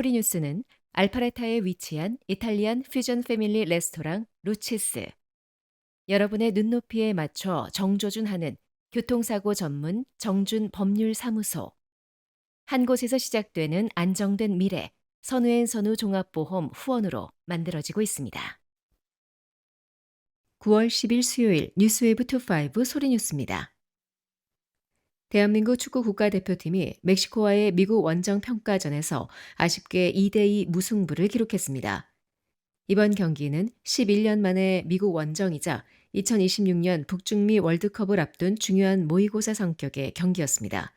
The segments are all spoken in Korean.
소리뉴스는 알파레타에 위치한 이탈리안 퓨전 패밀리 레스토랑 루치스. 여러분의 눈높이에 맞춰 정조준하는 교통사고 전문 정준 법률사무소. 한 곳에서 시작되는 안정된 미래, 선우앤 선우 종합보험 후원으로 만들어지고 있습니다. 9월 10일 수요일 뉴스웨브 25 소리뉴스입니다. 대한민국 축구 국가대표팀이 멕시코와의 미국 원정 평가전에서 아쉽게 2대2 무승부를 기록했습니다. 이번 경기는 11년 만에 미국 원정이자 2026년 북중미 월드컵을 앞둔 중요한 모의고사 성격의 경기였습니다.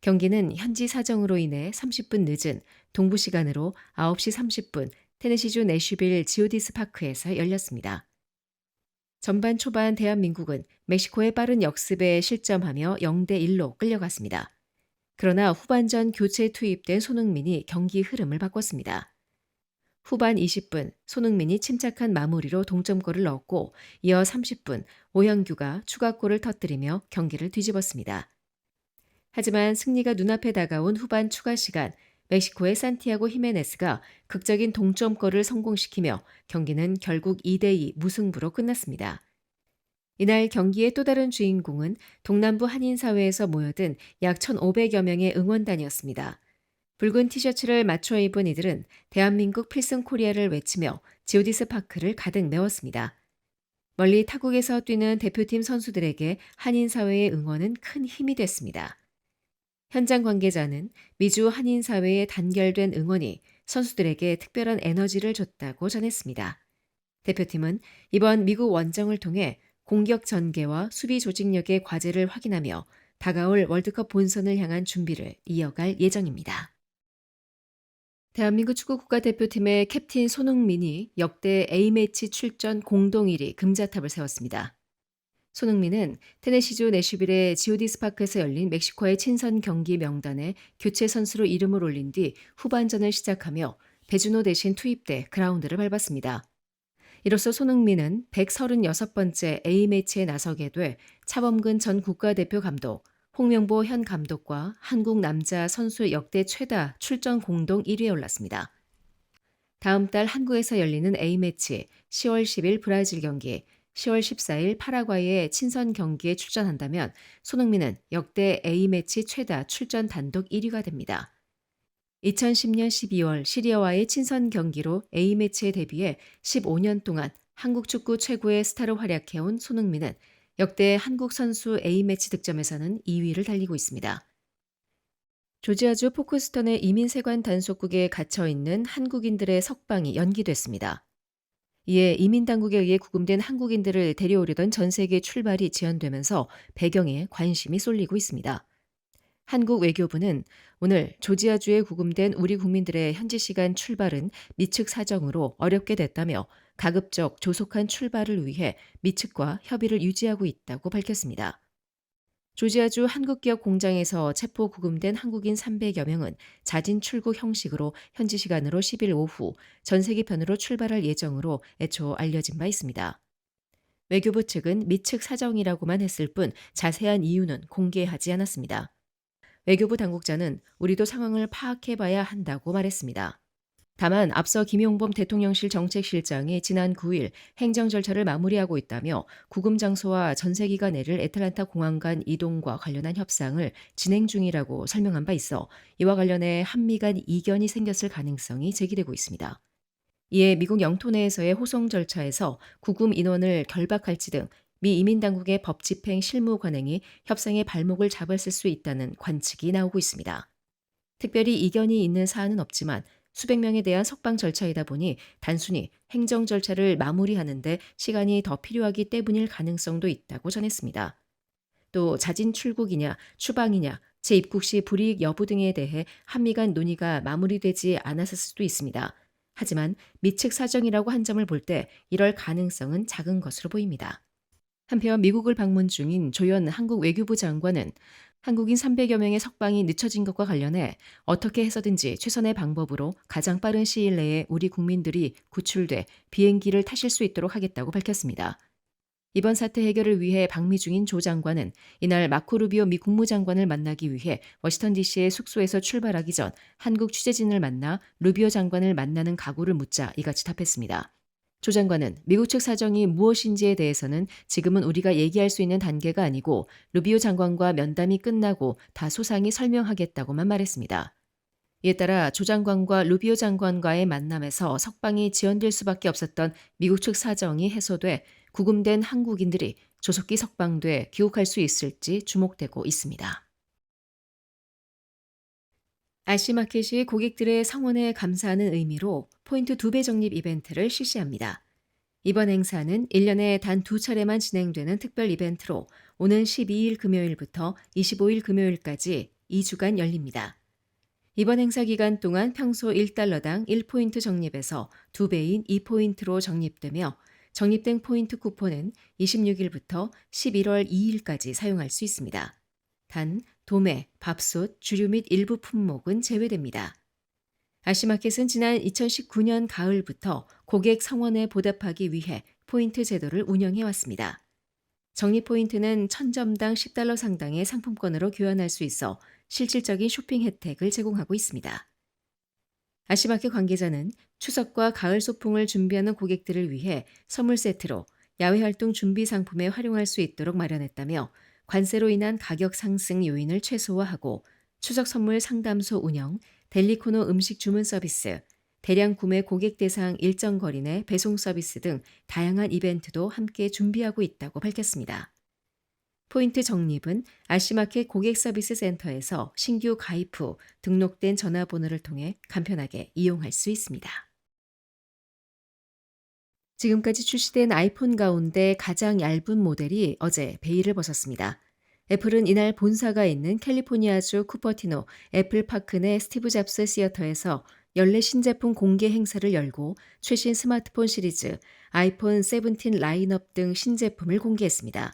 경기는 현지 사정으로 인해 30분 늦은 동부 시간으로 9시 30분 테네시주 내슈빌 지오디스 파크에서 열렸습니다. 전반 초반 대한민국은 멕시코의 빠른 역습에 실점하며 0대 1로 끌려갔습니다. 그러나 후반전 교체 투입된 손흥민이 경기 흐름을 바꿨습니다. 후반 20분 손흥민이 침착한 마무리로 동점골을 넣었고 이어 30분 오현규가 추가골을 터뜨리며 경기를 뒤집었습니다. 하지만 승리가 눈앞에 다가온 후반 추가 시간 멕시코의 산티아고 히메네스가 극적인 동점골을 성공시키며 경기는 결국 2대2 무승부로 끝났습니다. 이날 경기의 또 다른 주인공은 동남부 한인사회에서 모여든 약 1,500여 명의 응원단이었습니다. 붉은 티셔츠를 맞춰 입은 이들은 대한민국 필승 코리아를 외치며 지오디스 파크를 가득 메웠습니다. 멀리 타국에서 뛰는 대표팀 선수들에게 한인 사회의 응원은 큰 힘이 됐습니다. 현장 관계자는 미주 한인 사회의 단결된 응원이 선수들에게 특별한 에너지를 줬다고 전했습니다. 대표팀은 이번 미국 원정을 통해 공격 전개와 수비 조직력의 과제를 확인하며 다가올 월드컵 본선을 향한 준비를 이어갈 예정입니다. 대한민국 축구 국가대표팀의 캡틴 손흥민이 역대 A매치 출전 공동 1위 금자탑을 세웠습니다. 손흥민은 테네시주 내슈빌의 지오디 스 파크에서 열린 멕시코의 친선 경기 명단에 교체 선수로 이름을 올린 뒤 후반전을 시작하며 베주노 대신 투입돼 그라운드를 밟았습니다. 이로써 손흥민은 136번째 A매치에 나서게 돼 차범근 전 국가대표 감독, 홍명보 현 감독과 한국 남자 선수 역대 최다 출전 공동 1위에 올랐습니다. 다음 달 한국에서 열리는 A매치 10월 10일 브라질 경기, 10월 14일 파라과이의 친선 경기에 출전한다면 손흥민은 역대 A매치 최다 출전 단독 1위가 됩니다. 2010년 12월 시리아와의 친선 경기로 A매치에 데뷔해 15년 동안 한국 축구 최고의 스타로 활약해온 손흥민은 역대 한국 선수 A매치 득점에서는 2위를 달리고 있습니다. 조지아주 포크스턴의 이민세관 단속국에 갇혀 있는 한국인들의 석방이 연기됐습니다. 이에 이민 당국에 의해 구금된 한국인들을 데려오려던 전 세계 출발이 지연되면서 배경에 관심이 쏠리고 있습니다. 한국 외교부는 오늘 조지아주에 구금된 우리 국민들의 현지 시간 출발은 미측 사정으로 어렵게 됐다며 가급적 조속한 출발을 위해 미측과 협의를 유지하고 있다고 밝혔습니다. 조지아주 한국기업 공장에서 체포 구금된 한국인 300여 명은 자진 출국 형식으로 현지 시간으로 10일 오후 전 세계편으로 출발할 예정으로 애초 알려진 바 있습니다. 외교부 측은 미측 사정이라고만 했을 뿐 자세한 이유는 공개하지 않았습니다. 외교부 당국자는 우리도 상황을 파악해 봐야 한다고 말했습니다. 다만 앞서 김용범 대통령실 정책실장이 지난 9일 행정 절차를 마무리하고 있다며 구금 장소와 전세기가 내릴 애틀란타 공항 간 이동과 관련한 협상을 진행 중이라고 설명한 바 있어 이와 관련해 한미 간 이견이 생겼을 가능성이 제기되고 있습니다. 이에 미국 영토 내에서의 호송 절차에서 구금 인원을 결박할지 등 미 이민 당국의 법 집행 실무 관행이 협상의 발목을 잡았을 수 있다는 관측이 나오고 있습니다. 특별히 이견이 있는 사안은 없지만 수백 명에 대한 석방 절차이다 보니 단순히 행정 절차를 마무리하는데 시간이 더 필요하기 때문일 가능성도 있다고 전했습니다. 또 자진 출국이냐 추방이냐 재입국 시 불이익 여부 등에 대해 한미 간 논의가 마무리되지 않았을 수도 있습니다. 하지만 미측 사정이라고 한 점을 볼 때 이럴 가능성은 작은 것으로 보입니다. 한편 미국을 방문 중인 조현 한국 외교부 장관은 한국인 300여 명의 석방이 늦춰진 것과 관련해 어떻게 해서든지 최선의 방법으로 가장 빠른 시일 내에 우리 국민들이 구출돼 비행기를 타실 수 있도록 하겠다고 밝혔습니다. 이번 사태 해결을 위해 방미 중인 조 장관은 이날 마코 루비오 미 국무장관을 만나기 위해 워싱턴 DC의 숙소에서 출발하기 전 한국 취재진을 만나 루비오 장관을 만나는 각오를 묻자 이같이 답했습니다. 조 장관은 미국 측 사정이 무엇인지에 대해서는 지금은 우리가 얘기할 수 있는 단계가 아니고 루비오 장관과 면담이 끝나고 다 소상히 설명하겠다고만 말했습니다. 이에 따라 조 장관과 루비오 장관과의 만남에서 석방이 지연될 수밖에 없었던 미국 측 사정이 해소돼 구금된 한국인들이 조속히 석방돼 귀국할 수 있을지 주목되고 있습니다. 아시마켓이 고객들의 성원에 감사하는 의미로 포인트 2배 적립 이벤트를 실시합니다. 이번 행사는 1년에 단 두 차례만 진행되는 특별 이벤트로 오는 12일 금요일부터 25일 금요일까지 2주간 열립니다. 이번 행사 기간 동안 평소 1달러당 1포인트 적립에서 2배인 2포인트로 적립되며 적립된 포인트 쿠폰은 26일부터 11월 2일까지 사용할 수 있습니다. 단, 도매, 밥솥, 주류 및 일부 품목은 제외됩니다. 아시마켓은 지난 2019년 가을부터 고객 성원에 보답하기 위해 포인트 제도를 운영해 왔습니다. 적립 포인트는 1000점당 10달러 상당의 상품권으로 교환할 수 있어 실질적인 쇼핑 혜택을 제공하고 있습니다. 아시마켓 관계자는 추석과 가을 소풍을 준비하는 고객들을 위해 선물 세트로 야외 활동 준비 상품에 활용할 수 있도록 마련했다며 관세로 인한 가격 상승 요인을 최소화하고 추석 선물 상담소 운영, 델리코노 음식 주문 서비스, 대량 구매 고객 대상 일정 거리 내 배송 서비스 등 다양한 이벤트도 함께 준비하고 있다고 밝혔습니다. 포인트 적립은 아시마켓 고객 서비스 센터에서 신규 가입 후 등록된 전화번호를 통해 간편하게 이용할 수 있습니다. 지금까지 출시된 아이폰 가운데 가장 얇은 모델이 어제 베일을 벗었습니다. 애플은 이날 본사가 있는 캘리포니아주 쿠퍼티노 애플파크 내 스티브 잡스 시어터에서 연례 신제품 공개 행사를 열고 최신 스마트폰 시리즈 아이폰 17 라인업 등 신제품을 공개했습니다.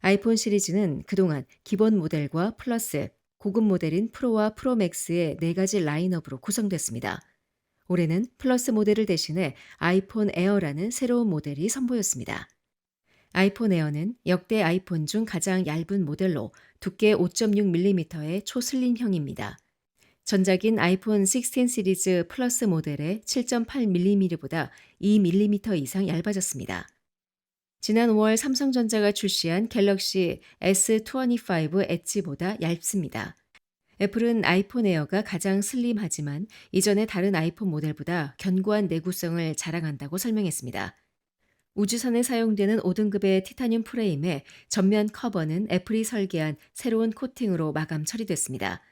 아이폰 시리즈는 그동안 기본 모델과 플러스, 고급 모델인 프로와 프로맥스의 네 가지 라인업으로 구성됐습니다. 올해는 플러스 모델을 대신해 아이폰 에어라는 새로운 모델이 선보였습니다. 아이폰 에어는 역대 아이폰 중 가장 얇은 모델로 두께 5.6mm의 초슬림형입니다. 전작인 아이폰 16 시리즈 플러스 모델의 7.8mm보다 2mm 이상 얇아졌습니다. 지난 5월 삼성전자가 출시한 갤럭시 S25 엣지보다 얇습니다. 애플은 아이폰 에어가 가장 슬림하지만 이전의 다른 아이폰 모델보다 견고한 내구성을 자랑한다고 설명했습니다. 우주선에 사용되는 5등급의 티타늄 프레임에 전면 커버는 애플이 설계한 새로운 코팅으로 마감 처리됐습니다.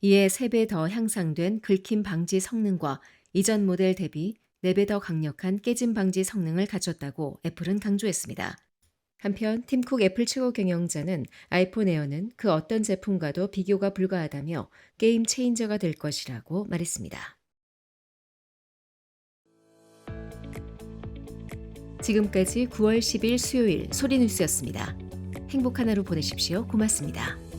이에 3배 더 향상된 긁힘 방지 성능과 이전 모델 대비 4배 더 강력한 깨짐 방지 성능을 갖췄다고 애플은 강조했습니다. 한편 팀쿡 애플 최고 경영자는 아이폰 에어는 그 어떤 제품과도 비교가 불가하다며 게임 체인저가 될 것이라고 말했습니다. 지금까지 9월 10일 수요일 소리뉴스였습니다. 행복한 하루 보내십시오. 고맙습니다.